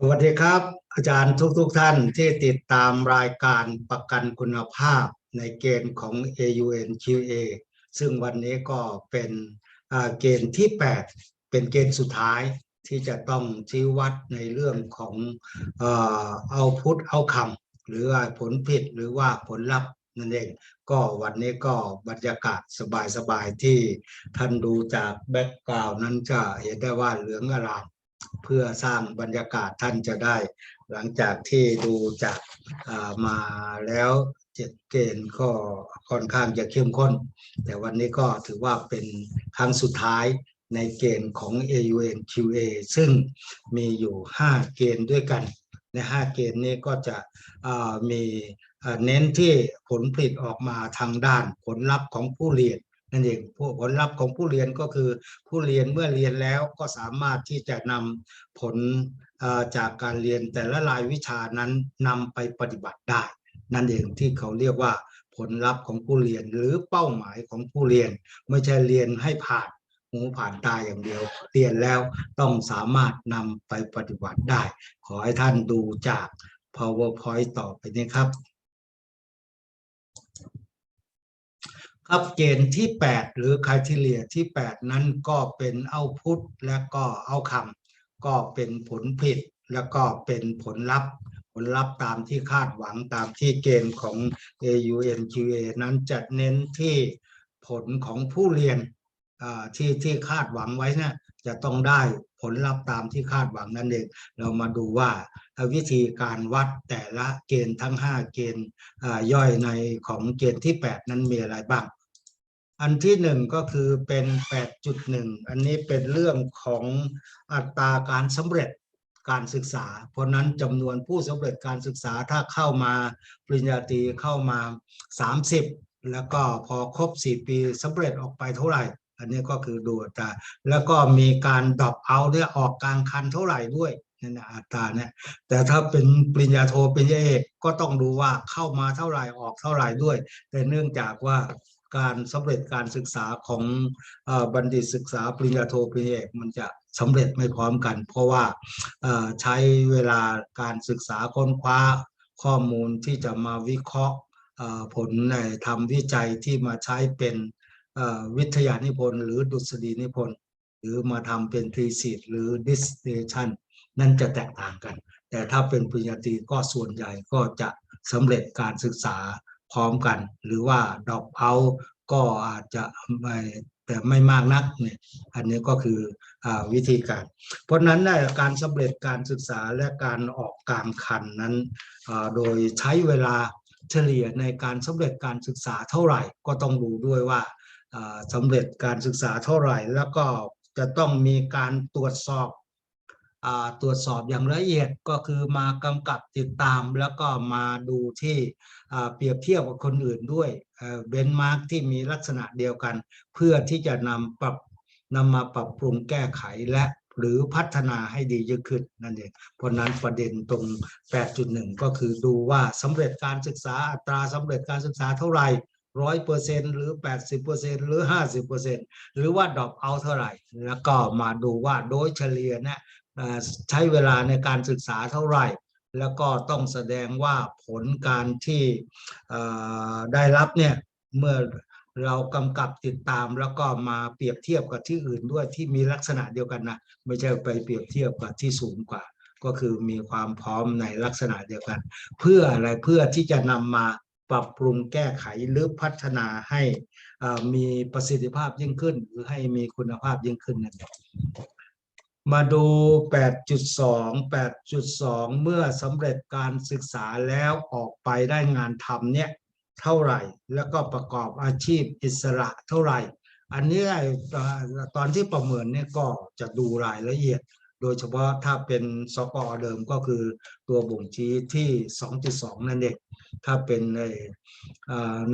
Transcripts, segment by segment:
สวัสดีครับ อาจารย์ทุกๆทท่านที่ติดตามรายการประกันคุณภาพในเกณฑ์ของ AUNQA ซึ่งวันนี้ก็เป็นเกณฑ์ที่ 8 เป็นเกณฑ์สุดท้ายที่จะต้องชี้วัดในเรื่องของเอาพุทเอาคำหรือว่าผลผิดหรือว่าผลลัพธ์นั่นเองก็วันนี้ก็บรรยากาศสบายๆที่ท่านดูจากแบ็กกราวนั้นจะเห็นได้ว่าเหลืองอาราม เพื่อสร้างบรรยากาศท่านจะได้ หลังจากที่ดูจากมาแล้วเจ็ดเกณฑ์ก็ค่อนข้างจะเข้มข้น แต่วันนี้ก็ถือว่าเป็นครั้งสุดท้ายในเกณฑ์ของ AUNQA ซึ่งมีอยู่ 5 เกณฑ์ด้วยกัน ใน 5 เกณฑ์นี้ก็จะมีเน้นที่ผลผลิตออกมาทางด้านผลลัพธ์ของผู้เรียน นั่นเองผู้ผลลัพธ์ของผู้เรียนก็คือผู้เรียนเมื่อเรียนแล้วก็สามารถที่จะนำผลจากการเรียนแต่ละรายวิชานั้นนำไปปฏิบัติได้ นั่นเองที่เขาเรียกว่าผลลัพธ์ของผู้เรียนหรือเป้าหมายของผู้เรียน ไม่ใช่เรียนให้ผ่านหูผ่านตาอย่างเดียว เรียนแล้วต้องสามารถนำไปปฏิบัติได้ ขอให้ท่านดูจาก powerpoint ต่อไปนี้ครับ ครับเกณฑ์ที่ 8 หรือค r i ทีเรียที่ 8 นั้นก็เป็นเอาพุทและก็เอาคำก็เป็นผลผิดแล้วก็เป็นผลลัพธ์ ผลลัพธ์ตามที่คาดหวังตามที่เกณฑ์ของ AUNQA นั้นจะเน้นที่ผลของผู้เรียนอ่าที่ที่คาดหวังไว้นี่ยจะต้องได้ผลลัพธ์ตามที่คาดหวังนั่นเอง เรามาดูว่าวิธีการวัดแต่ละเกณฑ์ทั้ง 5 เกณฑ์อ่าย่อยในของเกณฑ์ที่ 8 นั้นมีอะไรบ้าง อันที่หนึ่งก็คือเป็น 8.1 อันนี้เป็นเรื่องของอัตราการสำเร็จการศึกษา เพราะนั้นจำนวนผู้สำเร็จการศึกษาถ้าเข้ามาปริญญาตรีเข้ามา 30 แล้วก็พอครบ 4 ปีสำเร็จออกไปเท่าไหร่ อันนี้ก็คือดูอัตราแล้วก็มีการดรอปเอาเนี่ยออกกลางคันเท่าไหร่ด้วยนั่นนะอัตราเนี่ยแต่ถ้าเป็นปริญญาโทปริญญาเอกก็ต้องดูว่าเข้ามาเท่าไหร่ออกเท่าไหร่ด้วย แต่เนื่องจากว่า การสำเร็จการศึกษาของอบัณฑิตศึกษาปริญญาโทปริญญาเอกมันจะสำเร็จไม่พร้อมกัน เพราะว่าใช้เวลาการศึกษาค้นคว้าข้อมูลที่จะมาวิเคราะห์ผลในทำวิจัยที่มาใช้เป็นวิทยานิพนธ์หรือดุษฎีนิพนธ์หรือมาทำเป็นทรีสิทหรือ dissertation นั่นจะแตกต่างกัน แต่ถ้าเป็นปริญญาตรีก็ส่วนใหญ่ก็จะสำเร็จการศึกษา พร้อมกัน หรือว่าดอปเอาก็อาจจะไม่แต่ไม่มากนักเนี่ยอันนี้ก็คืออวิธีการ เพราะนั้นในการสำเร็จการศึกษาและการออกกลางคันนั้นโดยใช้เวลาเฉลี่ยในการสำเร็จการศึกษาเท่าไหร่ก็ต้องดูด้วยว่าสำเร็จการศึกษาเท่าไหร่ แล้วก็จะต้องมีการตรวจสอบ ตรวจสอบอย่างละเอียดก็คือมากำกับติดตาม แล้วก็มาดูที่เปรียบเทียบกับคนอื่นด้วยเบนมาร์กที่มีลักษณะเดียวกัน เพื่อที่จะนำปรับนำมาปรับปรุงแก้ไขและหรือพัฒนาให้ดียิ่งขึ้นนั่นเอง เพราะนั้นประเด็นตรง 8.1 ก็คือดูว่าสำเร็จการศึกษาอัตราสำเร็จการศึกษาเท่าไหร่ร้อยเปอร์เซ็นหรือ80เปอร์เซ็นหรือ50เปอร์เซ็นหรือว่าดรอปเอาเท่าไหร่ แล้วก็มาดูว่าโดยเฉลี่ยนี่ยเอ่อ ใช้เวลาในการศึกษาเท่าไหร่ แล้วก็ต้องแสดงว่าผลการที่ได้รับเนี่ยเมื่อเรากำกับติดตามแล้วก็มาเปรียบเทียบกับที่อื่นด้วยที่มีลักษณะเดียวกันนะไม่ใช่ไปเปรียบเทียบกับที่สูงกว่า ก็คือมีความพร้อมในลักษณะเดียวกัน เพื่ออะไรเพื่อที่จะนำมาปรับปรุงแก้ไขหรือพัฒนาให้มีประสิทธิภาพยิ่งขึ้น หรือให้มีคุณภาพยิ่งขึ้นนั่นเอง มาดู 8.2 8.2 เมื่อสำเร็จการศึกษาแล้วออกไปได้งานทำเนี่ยเท่าไหร่ แล้วก็ประกอบอาชีพอิสระเท่าไหร่ อันนี้ตอนที่ประเมินเนี่ยก็จะดูรายละเอียด โดยเฉพาะถ้าเป็นสกอเดิมก็คือตัวบ่งชี้ที่ 2.2 นั่นเอง ถ้าเป็นใน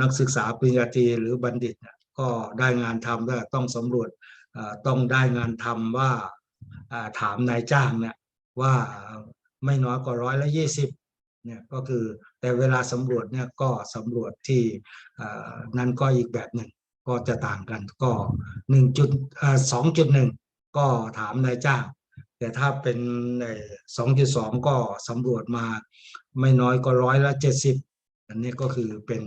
นักศึกษาปริญญาตรีหรือบัณฑิตก็ได้งานทำแล้วต้องสำรวจต้องได้งานทำว่า ถามนายจ้างเนี่ยว่าไม่น้อยกว่าร้อยละยี่สิบเนี่ยก็คือแต่เวลาสำรวจเนี่ยก็สำรวจที่นั่นก็อีกแบบหนึ่งก็จะต่างกันก็หนึ่งจุดสองจุดหนึ่งก็ถามนายจ้าง แต่ถ้าเป็นสองจุดสองก็สำรวจมาไม่น้อยก็ร้อยละเจ็ดสิบอันนี้ก็คือเป็น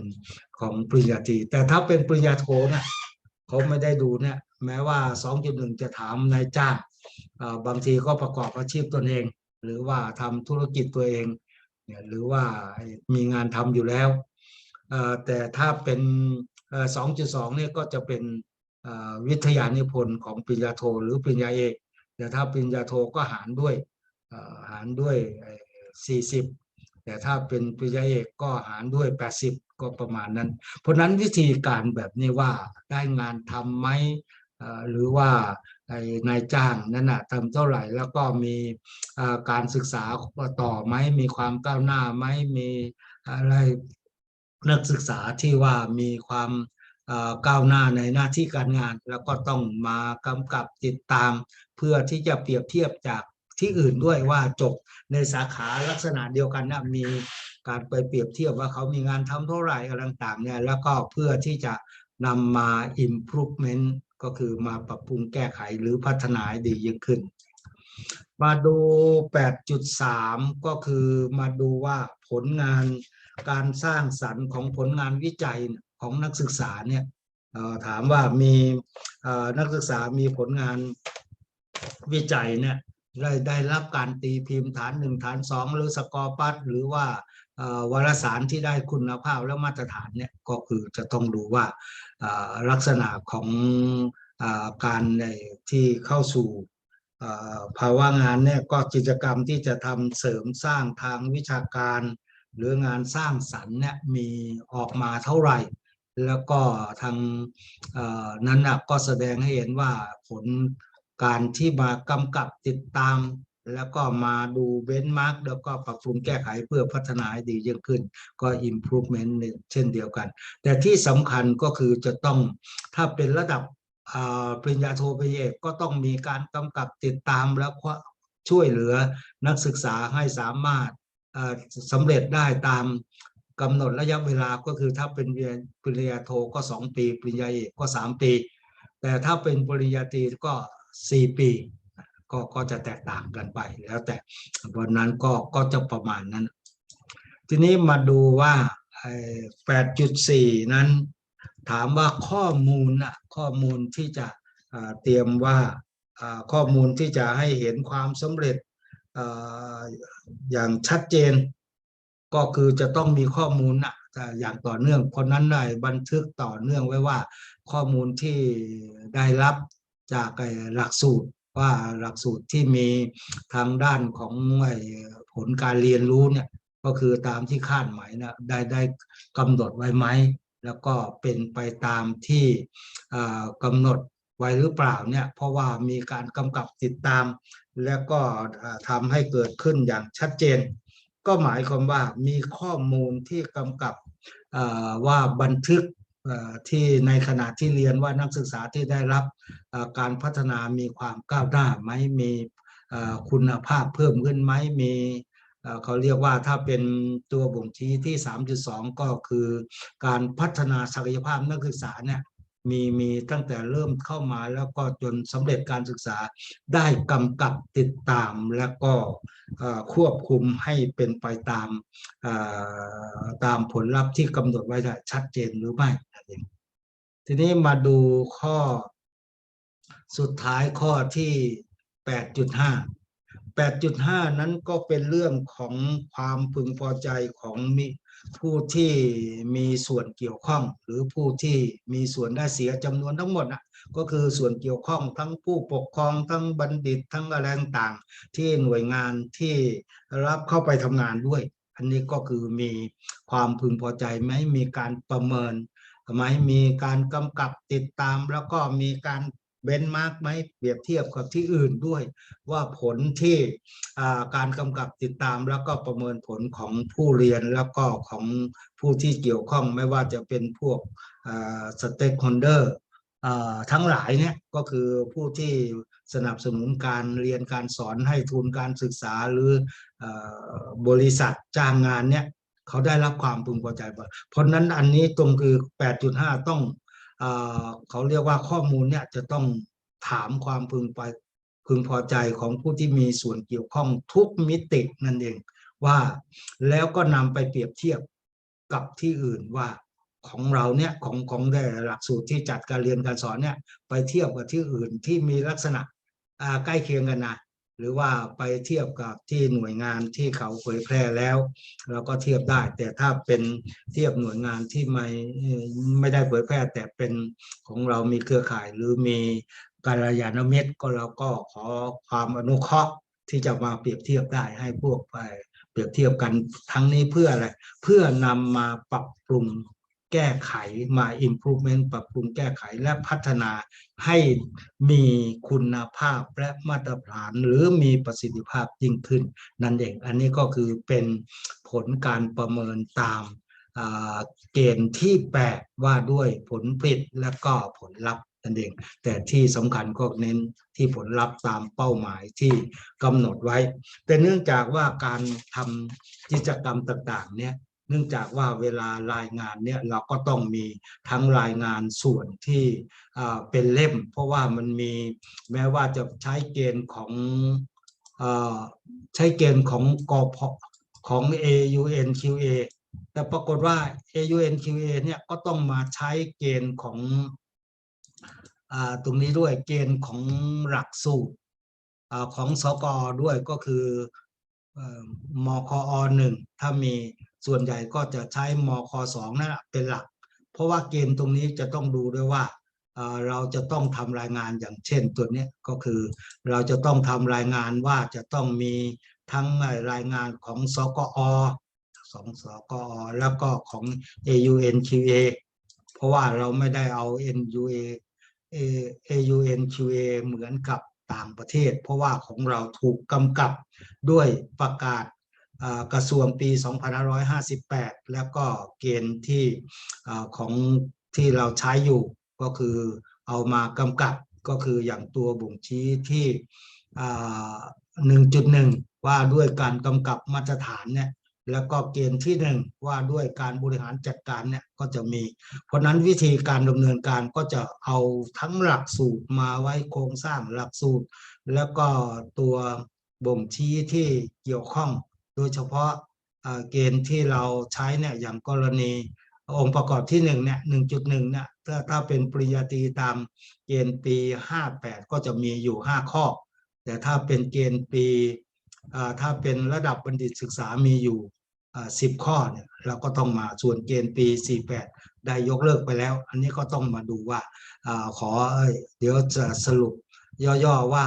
ของปริญญาตรีแต่ถ้าเป็นปริญญาโทนี่ย เขาไม่ได้ดูเนี่ยแม้ว่าสองจุดหนึ่งจะถามนายจ้างบางทีก็ประกอบอาชีพตนเอง หรือว่าทำธุรกิจตัวเองเนี่ยหรือว่ามีงานทำอยู่แล้วแต่ถ้าเป็นสองจุดสองเนี่ยก็จะเป็นวิทยานิพนธ์ของปริญญาโทหรือปริญญาเอกแต่ถ้าปริญญาโทก็หารด้วยหารด้วยสี่สิบ แต่ถ้าเป็นปริญญาเอกก็หารด้วยแปดสิบก็ประมาณนั้น เพราะนั้นวิธีการแบบนี้ว่าได้งานทำไหมหรือว่าไอ้นายจ้างนั่นน่ะทำเท่าไหร่แล้วก็มีการศึกษาต่อไหมมีความก้าวหน้าไหมมีอะไรนักศึกษาที่ว่ามีความก้าวหน้าในหน้าที่การงาน แล้วก็ต้องมากำกับติดตาม เพื่อที่จะเปรียบเทียบจาก ที่อื่นด้วยว่าจบในสาขาลักษณะเดียวกันนะมีการไปเปรียบเทียบว่าเขามีงานทำเท่าไหร่อะไรต่างๆเนี่ยแล้วก็เพื่อที่จะนำมา improvement ก็คือมาปรับปรุงแก้ไขหรือพัฒนาดียิ่งขึ้น มาดู 8.3 ก็คือมาดูว่าผลงานการสร้างสรรค์ของผลงานวิจัยของนักศึกษาเนี่ยถามว่ามีนักศึกษามีผลงานวิจัยเนี่ย ได้ได้รับการตีพิมพ์ฐานหนึ่งฐานสองหรือสกอร์ปัสหรือว่าวารสารที่ได้คุณภาพและมาตรฐานเนี่ยก็คือจะต้องดูว่าลักษณะของอการในที่เข้าสู่ภาวะงานเนี่ยก็กิจกรรมที่จะทำเสริมสร้างทางวิชาการ หรืองานสร้างสรรค์เนี่ยมีออกมาเท่าไหร่ แล้วก็ทางนั้นก็แสดงให้เห็นว่าผล การที่มากำกับติดตาม แล้วก็มาดูเบนมาร์กแล้วก็ปรับปรุงแก้ไขเพื่อพัฒนาให้ดียิ่งขึ้น ก็ improvement เนี่ยเช่นเดียวกัน แต่ที่สำคัญก็คือจะต้องถ้าเป็นระดับปริญญาโทปริญญาเอกก็ต้องมีการกำกับติดตามแล้วก็ช่วยเหลือนักศึกษาให้สามารถสำเร็จได้ตามกำหนดระยะเวลาก็คือถ้าเป็นปริญญาโทก็สองปี ปริญญาเอกก็สามปี แต่ถ้าเป็นปริญญาตรีก็ สี่ปีก็ก็จะแตกต่างกันไปแล้วแต่วันนั้นก็ก็จะประมาณนั้น ทีนี้มาดูว่าแปดจุดสี่นั้น ถามว่าข้อมูลน่ะข้อมูลที่จะเตรียมว่าข้อมูลที่จะให้เห็นความสำเร็จอย่างชัดเจน ก็คือจะต้องมีข้อมูลนะอย่างต่อเนื่องคนนั้นได้บันทึกต่อเนื่องไว้ว่าข้อมูลที่ได้รับ จากหลักสูตรว่าหลักสูตรที่มีทางด้านของผลการเรียนรู้เนี่ยก็คือตามที่คาดหมายนะได้ได้กำหนดไว้ไหมแล้วก็เป็นไปตามที่กำหนดไว้หรือเปล่าเนี่ยเพราะว่ามีการกำกับติดตาม แล้วก็ทำให้เกิดขึ้นอย่างชัดเจน ก็หมายความว่ามีข้อมูลที่กำกับว่าบันทึก ที่ในขณะที่เรียนว่านักศึกษาที่ได้รับการพัฒนามีความก้าวหน้าไหมมีคุณภาพเพิ่มขึ้นไหมมีเอ่อเขาเรียกว่าถ้าเป็นตัวบ่งชี้ที่ 3.2 ก็คือการพัฒนาศักยภาพนักศึกษาเนี่ย มีมีตั้งแต่เริ่มเข้ามาแล้วก็จนสำเร็จการศึกษาได้กำกับติดตามแล้วก็ควบคุมให้เป็นไปตามตามผลลัพธ์ที่กำหนดไว้ชัดเจนหรือไม่นั่นเองทีนี้มาดูข้อสุดท้ายข้อที่ 8.5 8.5 นั้นก็เป็นเรื่องของความพึงพอใจของมิ ผู้ที่มีส่วนเกี่ยวข้อง หรือผู้ที่มีส่วนได้เสียจำนวนทั้งหมดน่ะก็คือส่วนเกี่ยวข้องทั้งผู้ปกครองทั้งบัณฑิตทั้งอะไรต่างๆที่หน่วยงานที่รับเข้าไปทำงานด้วย อันนี้ก็คือมีความพึงพอใจไหมมีการประเมินไหมมีการกำกับติดตามแล้วก็มีการ เบนมาร์กไหมเปรียบเทียบกับที่อื่นด้วย ว่าผลที่การกำกับติดตามแล้วก็ประเมินผลของผู้เรียนแล้วก็ของผู้ที่เกี่ยวข้องไม่ว่าจะเป็นพวกสเต็กโฮลเดอร์ทั้งหลายเนี่ยก็คือผู้ที่สนับสนุนการเรียนการสอนให้ทุนการศึกษาหรืออบริษัทจ้างงานเนี่ยเขาได้รับความพึงพอใจเพราะฉะนั้นอันนี้ตรงคือ 8.5 ต้อง เขาเรียกว่าข้อมูลเนี่ยจะต้องถามความพึงไปพึงพอใจของผู้ที่มีส่วนเกี่ยวข้องทุกมิตินั่นเองว่าแล้วก็นำไปเปรียบเทียบกับที่อื่นว่าของเราเนี่ยของของได้หลักสูตรที่จัดการเรียนการสอนเนี่ยไปเทียบกับที่อื่นที่มีลักษณะใกล้เคียงกันนะ หรือว่าไปเทียบกับที่หน่วยงานที่เขาเผยแพร่แล้วเราก็เทียบได้ แต่ถ้าเป็นเทียบหน่วยงานที่ไม่ไม่ได้เผยแพร่ แต่เป็นของเรามีเครือข่ายหรือมีการยานมิตรก็เราก็ขอความอนุเคราะห์ที่จะมาเปรียบเทียบได้ให้พวกไปเปรียบเทียบกันทั้งนี้เพื่ออะไรเพื่อนำมาปรับปรุง แก้ไขมา improvement ปรับปรุงแก้ไขและพัฒนาให้มีคุณภาพและมาตรฐานหรือมีประสิทธิภาพยิ่งขึ้น นั่นเอง อันนี้ก็คือเป็นผลการประเมินตามเกณฑ์ที่8ว่าด้วยผลผลิตและก็ผลลัพธ์นั่นเอง แต่ที่สำคัญก็เน้นที่ผลลัพธ์ตามเป้าหมายที่กำหนดไว้ แต่เนื่องจากว่าการทำกิจกรรมต่างๆเนี่ย เนื่องจากว่าเวลารายงานเนี่ยเราก็ต้องมีทั้งรายงานส่วนที่เป็นเล่ม เพราะว่ามันมีแม้ว่าจะใช้เกณฑ์ของอใช้เกณฑ์ของกพของ AUNQA แต่ปรากฏว่า AUNQA เนี่ยก็ต้องมาใช้เกณฑ์ของอตรงนี้ด้วยเกณฑ์ของหลักสูตรอของสกด้วยก็คือเอ่อมคอหนึ่งถ้ามี ส่วนใหญ่ก็จะใช้มคสองนั่นแหละเป็นหลัก เพราะว่าเกณฑ์ตรงนี้จะต้องดูด้วยว่าเราจะต้องทำรายงานอย่างเช่นตัวนี้ก็คือเราจะต้องทำรายงานว่าจะต้องมีทั้งรายงานของสกอสองสกอแล้วก็ของ AUNQA เพราะว่าเราไม่ได้เอา NUA AUNQA เหมือนกับต่างประเทศ เพราะว่าของเราถูกกำกับด้วยประกาศ กระทรวงปี 2558 แล้วก็เกณฑ์ที่ของที่เราใช้อยู่ก็คือเอามากำกับก็คืออย่างตัวบ่งชี้ที่ 1.1 ว่าด้วยการกำกับมาตรฐานเนี่ยแล้วก็เกณฑ์ที่หนึ่งว่าด้วยการบริหารจัดการเนี่ยก็จะมี เพราะฉะนั้นวิธีการดำเนินการก็จะเอาทั้งหลักสูตรมาไว้โครงสร้างหลักสูตร แล้วก็ตัวบ่งชี้ที่เกี่ยวข้อง โดยเฉพาะเกณฑ์ที่เราใช้เนี่ยอย่างกรณีองค์ประกอบที่หนึ่งเนี่ยหนึ่งจุดหนึ่งเนี่ยถ้าถ้าเป็นปริญญาตรีตามเกณฑ์ปีห้าแปดก็จะมีอยู่ห้าข้อ แต่ถ้าเป็นเกณฑ์ปีถ้าเป็นระดับบัณฑิตศึกษามีอยู่สิบข้อเนี่ยเราก็ต้องมาส่วนเกณฑ์ปี 48 ได้ยกเลิกไปแล้ว อันนี้ก็ต้องมาดูว่าอขอเอ้ยเดี๋ยวจะสรุปย่อๆว่า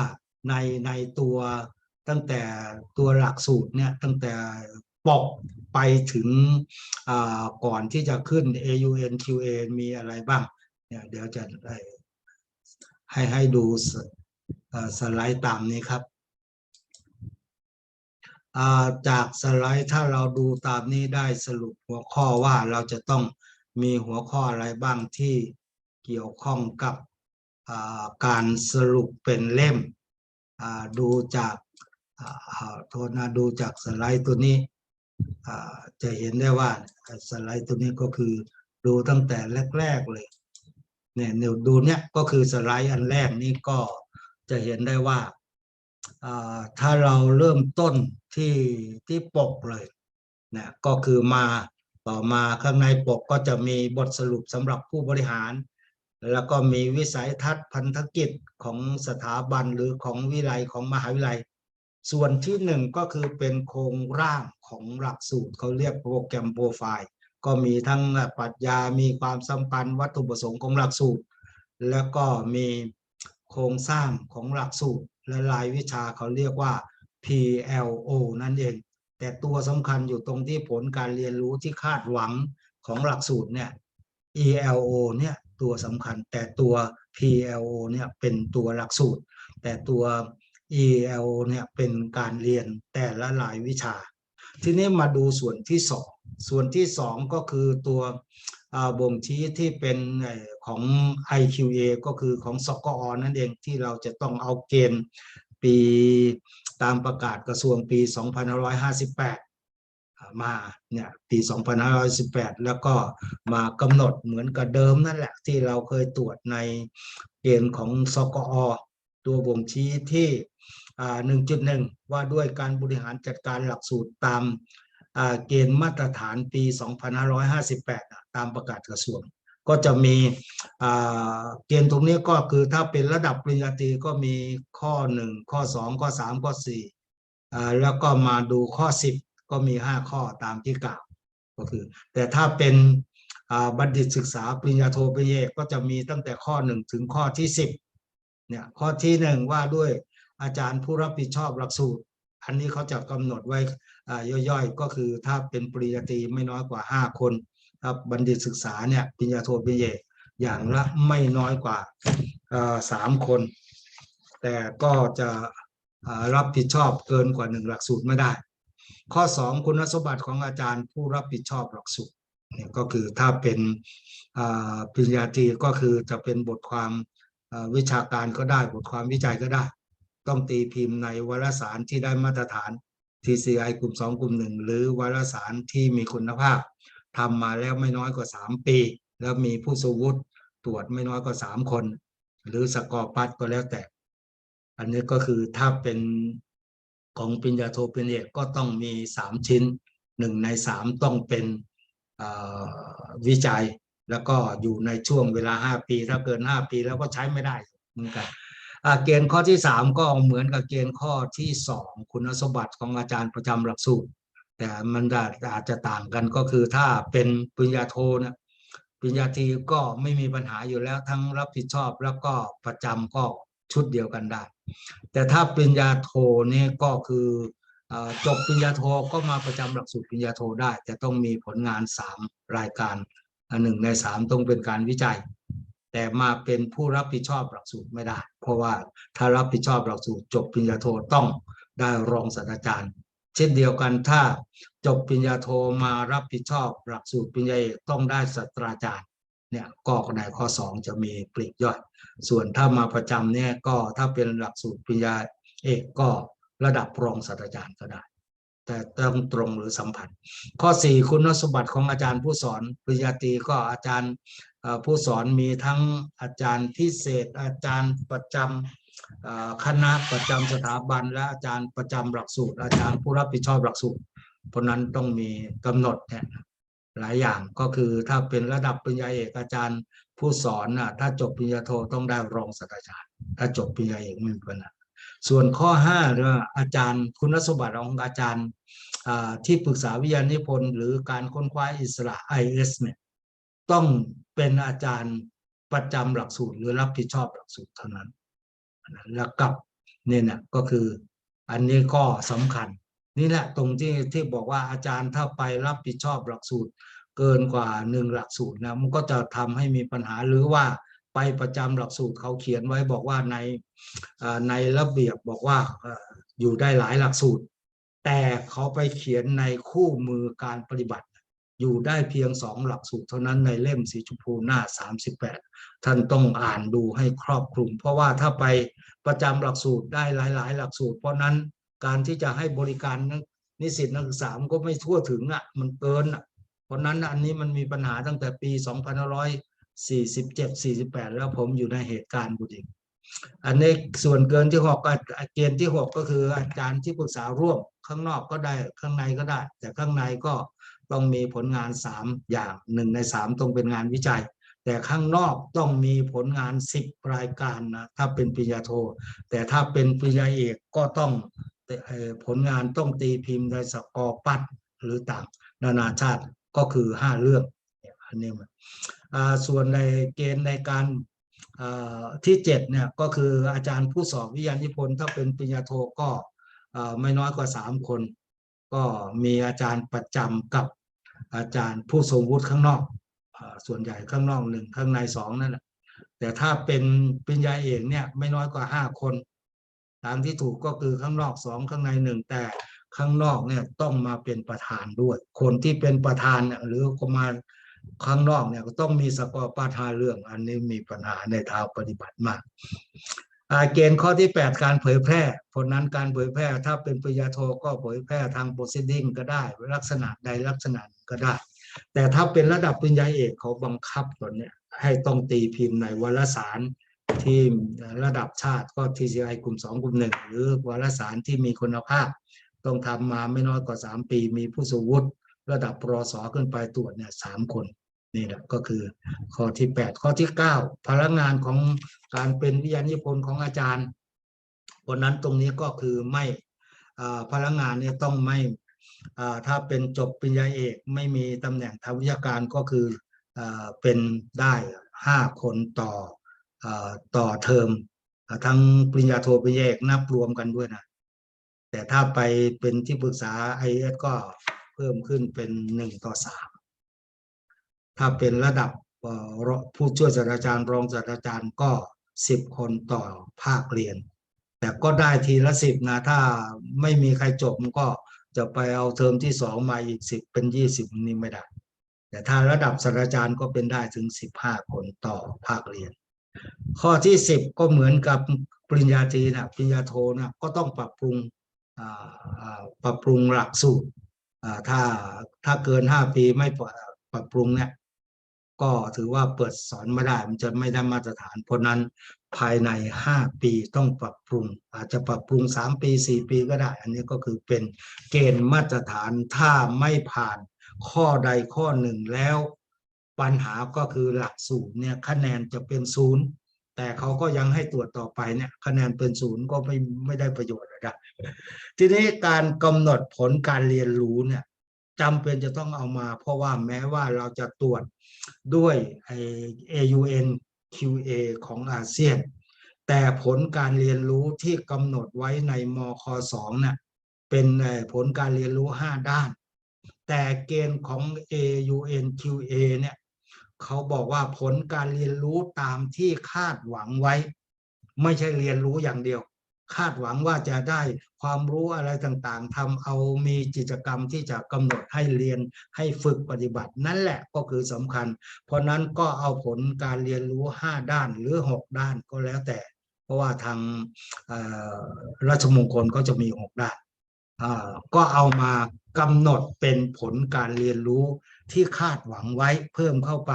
ในในตัว ตั้งแต่ตัวหลักสูตรเนี่ยตั้งแต่ปกไปถึงก่อนที่จะขึ้น AUNQA มีอะไรบ้างเนี่ยเดี๋ยวจะให้ให้ดูสสไลด์ตามนี้ครับ จากสไลด์ถ้าเราดูตามนี้ได้สรุปหัวข้อว่าเราจะต้องมีหัวข้ออะไรบ้างที่เกี่ยวข้องกับการสรุปเป็นเล่มดูจาก โทษนะดูจากสไลด์ตัวนี้จะเห็นได้ว่าสไลด์ตัวนี้ก็คือดูตั้งแต่แรก ๆเลยเนี่ยเนี่ยดูเนี่ยก็คือสไลด์อันแรกนี่ก็จะเห็นได้ว่าถ้าเราเริ่มต้นที่ที่ปกเลยนะก็คือมาต่อมาข้างในปกก็จะมีบทสรุปสำหรับผู้บริหาร แล้วก็มีวิสัยทัศน์พันธกิจของสถาบันหรือของวิไลของมหาวิทยาลัย ส่วนที่หนึ่งก็คือเป็นโครงร่างของหลักสูตรเขาเรียกโปรแกรมโปรไฟล์ ก็มีทั้งปรัชญา มีความสัมพันธ์วัตถุประสงค์ของหลักสูตร แล้วก็มีโครงสร้างของหลักสูตร และรายวิชาเขาเรียกว่า PLO นั่นเอง แต่ตัวสำคัญอยู่ตรงที่ผลการเรียนรู้ที่คาดหวังของหลักสูตรเนี่ย ELO เนี่ยตัวสำคัญแต่ตัว PLO เนี่ยเป็นตัวหลักสูตร แต่ตัว ELO เนี่ยเป็นการเรียนแต่ละรายวิชา ทีนี้มาดูส่วนที่สองส่วนที่สองก็คือตัวบ่งชี้ที่เป็นของ IQA ก็คือของสกอนั่นเองที่เราจะต้องเอาเกณฑ์ปีตามประกาศกระทรวงปี 2558อ่ามาเนี่ยปี 2518 แล้วก็มากำหนดเหมือนกับเดิมนั่นแหละที่เราเคยตรวจในเกณฑ์ของสกอ ตัวบ่งชี้ที่1.1 ว่าด้วยการบริหารจัดการหลักสูตรตามเกณฑ์มาตรฐานปี 2558 ตามประกาศกระทรวง ก็จะมีเกณฑ์ตรงนี้ก็คือถ้าเป็นระดับปริญญาตรีก็มีข้อ 1 ข้อ 2 ข้อ 3 ข้อ4อ่แล้วก็มาดูข้อ 10 ก็มี 5 ข้อตามที่กล่าวก็คือ แต่ถ้าเป็นบัณฑิตศึกษาปริญญาโทปริญญาเอกก็จะมีตั้งแต่ข้อ 1 ถึงข้อที่ 10 เนี่ยข้อที่หนึ่งว่าด้วยอาจารย์ผู้รับผิดชอบหลักสูตร อันนี้เขาจะกำหนดไว้ย่อยๆ ก็คือถ้าเป็นปริญญาตรีไม่น้อยกว่า 5 คนครับบัณฑิตศึกษาเนี่ยปริญญาโทปริญญาเอกอย่างละไม่น้อยกว่าสามคน แต่ก็จะรับผิดชอบเกินกว่าหนึ่งหลักสูตรไม่ได้ ข้อสองคุณสมบัติของอาจารย์ผู้รับผิดชอบหลักสูตรเนี่ยก็คือถ้าเป็นปริญญาตรีก็คือจะเป็นบทความ วิชาการก็ได้บทความวิจัยก็ได้ ต้องตีพิมพ์ในวารสารที่ได้มาตรฐาน TCI กลุ่ม 2 กลุ่ม 1 หรือวารสารที่มีคุณภาพทำมาแล้วไม่น้อยกว่า 3 ปี แล้วมีผู้สูวุฒิตรวจไม่น้อยกว่า 3 คน หรือสกอร์ปัดก็แล้วแต่ อันนี้ก็คือถ้าเป็นของปริญญาโทปริญญาเอกก็ต้องมี 3 ชิ้น 1 ใน 3 ต้องเป็นวิจัย แล้วก็อยู่ในช่วงเวลา5ปี ถ้าเกิน5ปีแล้วก็ใช้ไม่ได้เหมือนกันเกณฑ์ข้อที่3ก็เหมือนกับเกณฑ์ข้อที่2คุณสมบัติของอาจารย์ประจำหลักสูตร แต่มันอาจจะต่างกันก็คือถ้าเป็นปริญญาโทนี่ยปริญญาตรีก็ไม่มีปัญหาอยู่แล้วทั้งรับผิดชอบแล้วก็ประจำก็ชุดเดียวกันได้ แต่ถ้าปริญญาโทนี่ก็คือจบปริญญาโทก็มาประจำหลักสูตรปริญญาโทได้ แต่ต้องมีผลงาน 3 รายการ หนึ่งใน3ต้องเป็นการวิจัย แต่มาเป็นผู้รับผิดชอบหลักสูตรไม่ได้ เพราะว่าถ้ารับผิดชอบหลักสูตรจบปริญญาโทต้องได้รองศาสตราจารย์ เช่นเดียวกันถ้าจบปริญญาโทมารับผิดชอบหลักสูตรปริญญาเอกต้องได้ศาสตราจารย์เนี่ยก็ในข้อ 2 จะมีปลีกย่อย ส่วนถ้ามาประจำเนี่ยก็ถ้าเป็นหลักสูตรปริญญาเอกก็ระดับรองศาสตราจารย์ก็ได้ แต่ต้องตรงหรือสัมพันธ์ข้อ 4 คุณสมบัติของอาจารย์ผู้สอนปริญญาตรีก็อาจารย์ผู้สอนมีทั้งอาจารย์พิเศษ อาจารย์ประจำเอ่อคณะประจำสถาบัน และอาจารย์ประจำหลักสูตร อาจารย์ผู้รับผิดชอบหลักสูตร เพราะนั้นต้องมีกำหนดเนี่ยหลายอย่างก็คือถ้าเป็นระดับปริญญาเอกอาจารย์ผู้สอนน่ะถ้าจบปริญญาโทต้องได้รองศาสตราจารย์ ถ้าจบปริญญาเอกไม่มีปัญหา ส่วนข้อ5เรื่ออาจารย์คุณสมบัติของอาจารย์ที่ปรึกษาวิทยานิพนธ์หรือการค้นคว้าอิสระ IS เนี่ยต้องเป็นอาจารย์ประจำหลักสูตร หรือรับผิดชอบหลักสูตรเท่านั้นแล้วกับเนี่ยนะก็คืออันนี้ก็สำคัญ นี่แหละตรงที่ที่บอกว่าอาจารย์ถ้าไปรับผิดชอบหลักสูตรเกินกว่าหนึ่งหลักสูตรนะมันก็จะทำให้มีปัญหาหรือว่า ไปประจำหลักสูตรเขาเขียนไว้บอกว่าในในระเบียบบอกว่าอยู่ได้หลายหลักสูตร แต่เขาไปเขียนในคู่มือการปฏิบัติ อยู่ได้เพียงสองหลักสูตรเท่านั้นในเล่มสีชมพูหน้า 38 ท่านต้องอ่านดูให้ครอบคลุม เพราะว่าถ้าไปประจำหลักสูตรได้หลาย ๆ หลักสูตร เพราะนั้นการที่จะให้บริการนิสิตนักศึกษามันก็ไม่ทั่วถึงอะมันเกินอะเพราะนั้นอันนี้มันมีปัญหาตั้งแต่ปี 2547 48แปดแล้วผมอยู่ในเหตุการณ์บุรีอันนี้ส่วนเกินที่หกอะเกณฑ์ที่หกก็คืออาจารย์ที่ปรึกษาร่วมข้างนอกก็ได้ข้างในก็ได้ แต่ข้างในก็ต้องมีผลงาน3อย่างหนึ่งใน3ต้องเป็นงานวิจัย แต่ข้างนอกต้องมีผลงาน10รายการนะถ้าเป็นปริญญาโท แต่ถ้าเป็นปริญญาเอกก็ต้องผลงานต้องตีพิมพ์ในสกอปัดหรือต่างนานาชาติก็คือ5เรื่อง อันนี้มันอ่าส่วนในเกณฑ์ในการอ่าที่7เนี่ยก็คืออาจารย์ผู้สอบวิทยานิพนธ์ถ้าเป็นปริญญาโทก็ไม่น้อยกว่า 3 คน ก็มีอาจารย์ประจำกับอาจารย์ผู้ทรงวุฒิข้างนอกอส่วนใหญ่ข้างนอกหนึ่งข้างในสองนั่นแหละแต่ถ้าเป็นปริญญาเอกเนี่ยไม่น้อยกว่าห้าคนทางที่ถูกก็คือข้างนอกสองข้างในหนึ่งแต่ข้างนอกเนี่ยต้องมาเป็นประธานด้วย คนที่เป็นประธานหรือก็มา ข้างนอกเนี่ยก็ต้องมีสกอร์ประธาเรื่อง อันนี้มีปัญหาในทางปฏิบัติมากเกณฑ์ข้อที่ 8 การเผยแพร่ ผลนั้นการเผยแพร่ถ้าเป็นปริญญาโทก็เผยแพร่ทางโปรซีดิ้งก็ได้ ลักษณะใดลักษณะก็ได้ แต่ถ้าเป็นระดับปริญญาเอกเขาบังคับตัวเนี้ยให้ต้องตีพิมพ์ในวารสารที่ระดับชาติก็ TCI กลุ่ม 2 กลุ่ม 1 หรือวารสารที่มีคุณภาพ ต้องทำมาไม่น้อยกว่า 3 ปี มีผู้สูงวุฒิระดับปรสขึ้นไปตรวจเนี่ยสามคน นี่แหละก็คือข้อที่ 8 ข้อที่ 9 พลังงานของการเป็นวิทยานิพนธ์ของอาจารย์เพราะนั้นตรงนี้ก็คือไม่พลังงานเนี่ยต้องไม่ถ้าเป็นจบปริญญาเอกไม่มีตำแหน่งทางวิชาการก็คืออเป็นได้ห้าคนต่ออต่อเทอมทั้งปริญญาโทปริญญาเอกนับรวมกันด้วยนะแต่ถ้าไปเป็นที่ปรึกษาไอเอสก็เพิ่มขึ้นเป็นหนึ่งต่อสาม ถ้าเป็นระดับผู้ช่วยศาสตราจารย์รองศาสตราจารย์ก็สิบคนต่อภาคเรียน แต่ก็ได้ทีละสิบนะ ถ้าไม่มีใครจบมันก็จะไปเอาเทอมที่สองมาอีกสิบเป็นยี่สิบนี่ไม่ได้ แต่ถ้าระดับศาสตราจารย์ก็เป็นได้ถึงสิบห้าคนต่อภาคเรียน ข้อที่สิบก็เหมือนกับปริญญาตรีนะปริญญาโทนะก็ต้องปรับปรุงปรับปรุงหลักสูตรถ้าถ้าเกินห้าปีไม่ปรับปรับปรุงเนี่ย ก็ถือว่าเปิดสอนไม่ได้มันจะไม่ได้มาตรฐาน เพราะนั้นภายในห้าปีต้องปรับปรุง อาจจะปรับปรุงสามปีสี่ปีก็ได้ อันนี้ก็คือเป็นเกณฑ์มาตรฐานถ้าไม่ผ่านข้อใดข้อหนึ่งแล้ว ปัญหาก็คือหลักสูตรเนี่ยคะแนนจะเป็นศูนย์แต่เขาก็ยังให้ตรวจต่อไปเนี่ยคะแนนเป็นศูนย์ก็ไม่ไม่ได้ประโยชน์อะทีนี้การกำหนดผลการเรียนรู้เนี่ย จำเป็นจะต้องเอามา เพราะว่าแม้ว่าเราจะตรวจด้วยไอ AUN QA ของอาเซียน แต่ผลการเรียนรู้ที่กำหนดไว้ในมค2เนี่ยเป็นผลการเรียนรู้ 5 ด้าน แต่เกณฑ์ของ AUN QA เนี่ยเขาบอกว่าผลการเรียนรู้ตามที่คาดหวังไว้ ไม่ใช่เรียนรู้อย่างเดียว คาดหวังว่าจะได้ความรู้อะไรต่างๆทำเอามีกิจกรรมที่จะกำหนดให้เรียนให้ฝึกปฏิบัติ นั่นแหละก็คือสำคัญ เพราะนั้นก็เอาผลการเรียนรู้ 5 ด้านหรือ 6 ด้านก็แล้วแต่ เพราะว่าทางราชมงคลก็จะมี 6 ด้านก็เอามากำหนดเป็นผลการเรียนรู้ที่คาดหวังไว้เพิ่มเข้าไป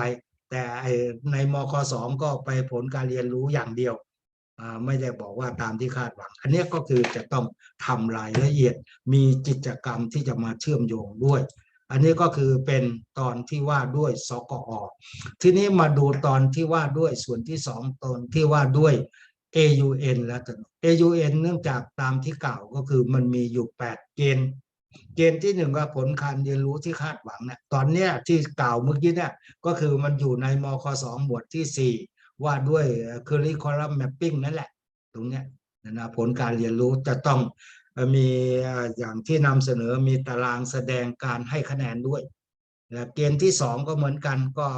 แต่ในมคสองก็ไปผลการเรียนรู้อย่างเดียว ไม่ได้บอกว่าตามที่คาดหวัง อันนี้ก็คือจะต้องทำรายละเอียดมีกิจกรรมที่จะมาเชื่อมโยงด้วย อันนี้ก็คือเป็นตอนที่ว่าด้วยสกอ ทีนี้มาดูตอนที่ว่าด้วยส่วนที่สองตอนที่ว่าด้วย AUN แล้วกัน AUN เนื่องจากตามที่กล่าวก็คือมันมีอยู่ 8 เกณฑ์ เกณฑ์ที่หนึ่งว่าผลการเรียนรู้ที่คาดหวังเนี่ยตอนเนี้ยที่กล่าวเมื่อกี้เนี่ยก็คือมันอยู่ในมคสองหมวดที่4 ว่าด้วย curriculum mapping นั่นแหละ ตรงเนี้ยนะผลการเรียนรู้จะต้องมีอย่างที่นำเสนอมีตารางแสดงการให้คะแนนด้วย และเกณฑ์ที่สองก็เหมือนกันก็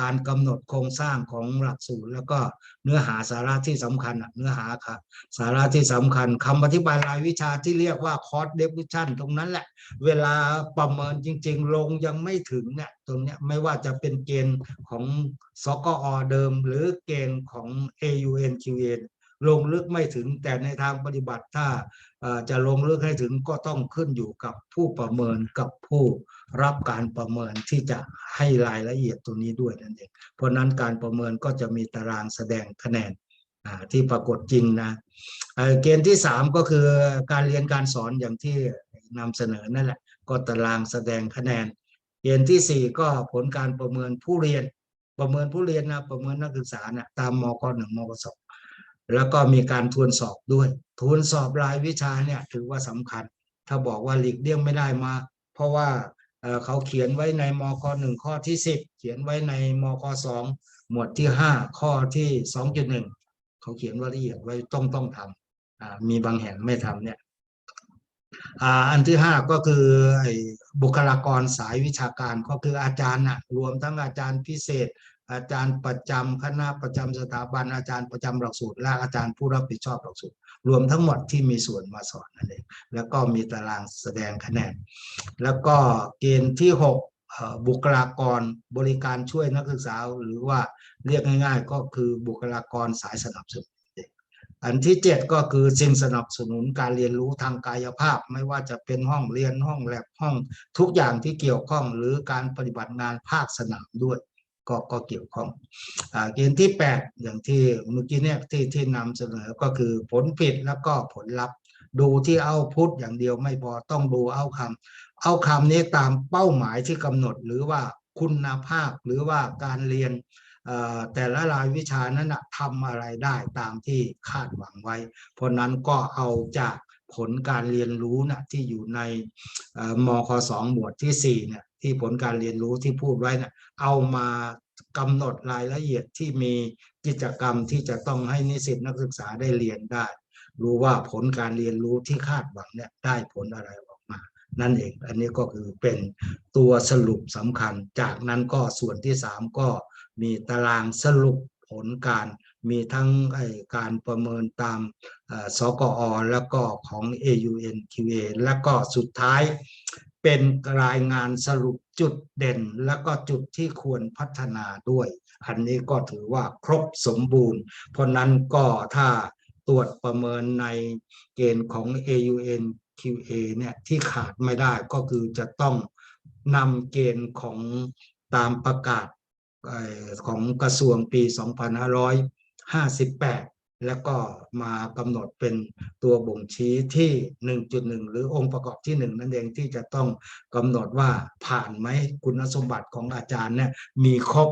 การกำหนดโครงสร้างของหลักสูตร แล้วก็เนื้อหาสาระที่สำคัญเนื้อหาค่ะสาระที่สำคัญคำอธิบายรายวิชาที่เรียกว่าคอร์สเดฟิชันตรงนั้นแหละ เวลาประเมินจริง ๆ ลงยังไม่ถึงเนี่ยตรงเนี้ยไม่ว่าจะเป็นเกณฑ์ของสกอเดิม หรือเกณฑ์ของ AUN QN ลงลึกไม่ถึงแต่ในทางปฏิบัติถ้าจะลงลึกให้ถึงก็ต้องขึ้นอยู่กับผู้ประเมินกับผู้รับการประเมินที่จะให้รายละเอียดตรงนี้ด้วยนั่นเองเพราะนั้นการประเมินก็จะมีตารางแสดงคะแนนที่ปรากฏจริงนะเเกณฑ์ที่สามก็คือการเรียนการสอนอย่างที่นำเสนอนั่นแหละก็ตารางแสดงคะแนน เกณฑ์ที่สี่ก็ผลการประเมินผู้เรียนประเมินผู้เรียนนะประเมินนักศึกษานะตามมกหนึ่งมกสอง แล้วก็มีการทวนสอบด้วย ทวนสอบรายวิชาเนี่ยถือว่าสำคัญ ถ้าบอกว่าหลีกเลี่ยงไม่ได้มา เพราะว่าเเขาเขียนไว้ในมกหนึ่งข้อที่สิบเขียนไว้ในมกสองหมวดที่ห้าข้อที่สองจุดหนึ่งเขาเขียนว่าละเอียดไว้ต้องต้องทำมีบางแห่งไม่ทำเนี่ยอันที่ห้าก็คือบุคลากรสายวิชาการก็คืออาจารย์นะรวมทั้งอาจารย์พิเศษ อาจารย์ประจำคณะประจำสถาบันอาจารย์ประจำหลักสูตรและอาจารย์ผู้รับผิดชอบหลักสูตร รวมทั้งหมดที่มีส่วนมาสอนนั่นเองแล้วก็มีตารางแสดงคะแนน แล้วก็เกณฑ์ที่หกบุคลากรบริการช่วยนักศึกษาหรือว่าเรียกง่าย ๆ ก็คือบุคลากรสายสนับสนุนอันที่เจ็ดก็คือสิ่งสนับสนุนการเรียนรู้ทางกายภาพ ไม่ว่าจะเป็นห้องเรียนห้องแลบห้องทุกอย่างที่เกี่ยวข้องหรือการปฏิบัติงานภาคสนามด้วย ก็ก็เกี่ยวข้องอเกณฑ์ที่ 8 อย่างที่เมื่อกี้เนี่ยที่ที่นำเสนอก็คือผลผิดแล้วก็ผลลัพธ์ ดูที่เอาพุทธอย่างเดียวไม่พอต้องดูเอาคำเอาคำนี้ตามเป้าหมายที่กำหนดหรือว่าคุณภาพหรือว่าการเรียนแต่ละรายวิชานั้นทำอะไรได้ตามที่คาดหวังไว้ เพราะนั้นก็เอาจากผลการเรียนรู้นะที่อยู่ในมคสองหมวดที่สี่เนี่ย ที่ผลการเรียนรู้ที่พูดไว้นะเอามากำหนดรายละเอียดที่มีกิจกรรมที่จะต้องให้นิสิตนักศึกษาได้เรียนได้ รู้ว่าผลการเรียนรู้ที่คาดหวังเนี่ยได้ผลอะไรออกมา นั่นเองอันนี้ก็คือเป็นตัวสรุปสำคัญ จากนั้นก็ส่วนที่สามก็มีตารางสรุปผลการมีทั้งไอการประเมินตามสกอ แล้วก็ของ AUNQA แล้วก็สุดท้าย เป็นรายงานสรุปจุดเด่น แล้วก็จุดที่ควรพัฒนาด้วย อันนี้ก็ถือว่าครบสมบูรณ์ เพราะนั้นก็ถ้าตรวจประเมินในเกณฑ์ของ AUN QA เนี่ยที่ขาดไม่ได้ก็คือจะต้องนำเกณฑ์ของตามประกาศของกระทรวงปี 2558 แล้วก็มากำหนดเป็นตัวบ่งชี้ที่ 1.1 หรือองค์ประกอบที่ 1 นั่นเองที่จะต้องกำหนดว่าผ่านไหมคุณสมบัติของอาจารย์เนี่ยมีครบ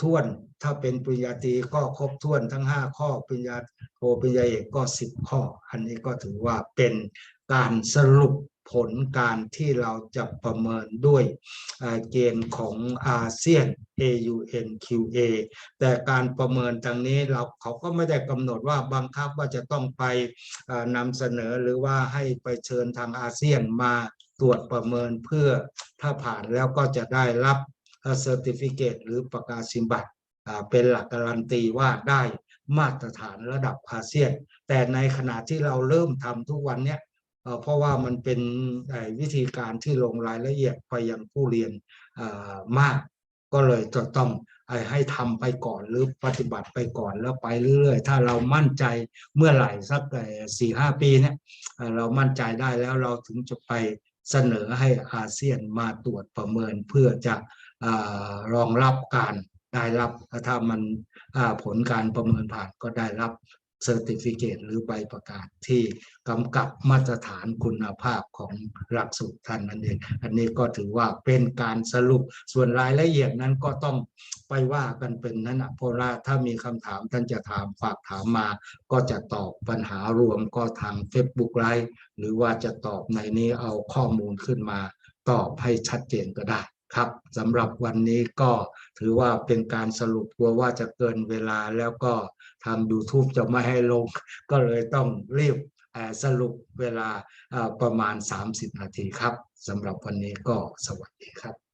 ถ้วนถ้าเป็นปริญญาตรีก็ครบถ้วนทั้ง 5 ข้อปริญญาโทปริญญาเอกก็ 10 ข้อ อันนี้ก็ถือว่าเป็นการสรุป ผลการที่เราจะประเมินด้วยเกณฑ์ของอาเซียน AUNQA แต่การประเมินทางนี้เราเขาก็ไม่ได้กำหนดว่าบังคับว่าจะต้องไปนำเสนอหรือว่าให้ไปเชิญทางอาเซียนมาตรวจประเมินเพื่อถ้าผ่านแล้วก็จะได้รับเซอร์ติฟิเคตหรือประกาศสิบัตรเป็นหลักการันตีว่าได้มาตรฐานระดับอาเซียน แต่ในขณะที่เราเริ่มทำทุกวันเนี้ย เพราะว่ามันเป็นวิธีการที่ลงรายละเอียดไปยังผู้เรียนมาก ก็เลยจะต้องให้ทำไปก่อนหรือปฏิบัติไปก่อนแล้วไปเรื่อยๆ ถ้าเรามั่นใจเมื่อไหร่สักสี่ห้าปีเนี่ยเรามั่นใจได้แล้วเราถึงจะไปเสนอให้อาเซียนมาตรวจประเมินเพื่อจะอรองรับการได้รับถ้ามันผลการประเมินผ่านก็ได้รับ เซอร์ติฟิเคตหรือใบประกาศที่กำกับมาตรฐานคุณภาพของหลักสูตรท่านนั่นเอง อันนี้ก็ถือว่าเป็นการสรุปส่วนรายละเอียดนั้นก็ต้องไปว่ากันเป็นนั้นนะเพราะว่าถ้ามีคำถามท่านจะถามฝากถามมา ก็จะตอบปัญหารวมก็ทาง Facebook ไลฟ์หรือว่าจะตอบในนี้เอาข้อมูลขึ้นมา ตอบให้ชัดเจนก็ได้ครับสำหรับวันนี้ก็ถือว่าเป็นการสรุปกลัวว่าจะเกินเวลาแล้วก็ ทาง YouTube จะไม่ให้ลง ก็เลยต้องรีบสรุปเวลาประมาณ 30 นาทีครับสำหรับวันนี้ก็สวัสดีครับ